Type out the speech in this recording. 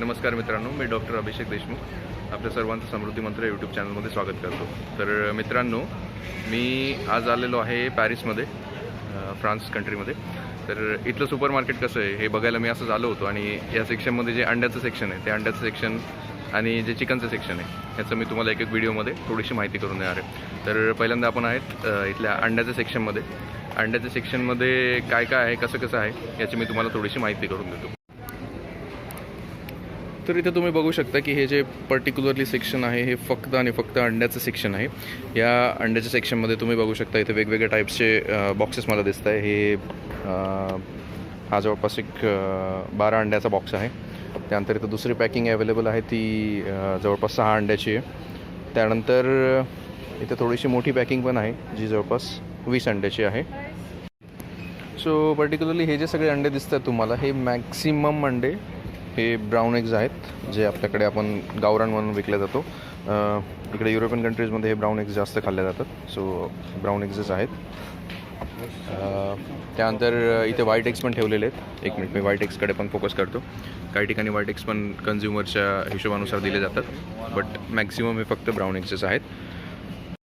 नमस्कार मित्रांनो मी डॉक्टर अभिषेक देशमुख आपल्या सर्वांचं समृद्धी मंत्र यूट्यूब चॅनलमध्ये स्वागत करतो. तर मित्रांनो मी आज आलेलो आहे पॅरिसमध्ये फ्रान्स कंट्रीमध्ये तर इथलं सुपर मार्केट कसं आहे हे बघायला मी असंच आलो होतो आणि या सेक्शनमध्ये जे अंड्याचं सेक्शन आहे ते अंड्याचं सेक्शन आणि जे चिकनचं सेक्शन आहे ह्याचं मी तुम्हाला एक एक व्हिडिओमध्ये थोडीशी माहिती करून देणार आहे. तर पहिल्यांदा आपण आहेत इथल्या अंड्याच्या सेक्शनमध्ये अंड्याच्या सेक्शनमध्ये काय काय आहे कसं कसं आहे याची मी तुम्हाला थोडीशी माहिती करून देतो. तर इथे तुम्ही बघू शकता की हे जे पर्टिक्युलरली सेक्शन आहे हे फक्त आणि फक्त अंड्याचं सेक्शन आहे. या अंड्याच्या सेक्शनमध्ये तुम्ही बघू शकता इथे वेगवेगळ्या टाईप्सचे बॉक्सेस मला दिसत आहे. हे हा जवळपास एक बारा अंड्याचा बॉक्स आहे. त्यानंतर इथं दुसरी पॅकिंग अवेलेबल आहे ती जवळपास सहा अंड्याची आहे. त्यानंतर इथे थोडीशी मोठी पॅकिंग पण आहे जी जवळपास वीस अंड्याची आहे. सो पर्टिक्युलरली हे जे सगळे अंडे दिसतात तुम्हाला हे मॅक्सिमम अंडे हे ब्राऊन एग्ज आहेत जे आपल्याकडे आपण गावरान म्हणून विकल्या जातो. इकडे युरोपियन कंट्रीजमध्ये हे ब्राऊन एग्ज जास्त खाल्ले जातात. सो ब्राऊन एग्जच आहेत. त्यानंतर इथे व्हाईट एग्स पण ठेवलेले आहेत. एक मिनिट मी व्हाईट एग्सकडे पण फोकस करतो. काही ठिकाणी व्हाईट एग्स पण कन्झ्युमरच्या हिशोबानुसार दिले जातात. बट मॅक्झिमम हे फक्त ब्राऊन एग्जेस आहेत.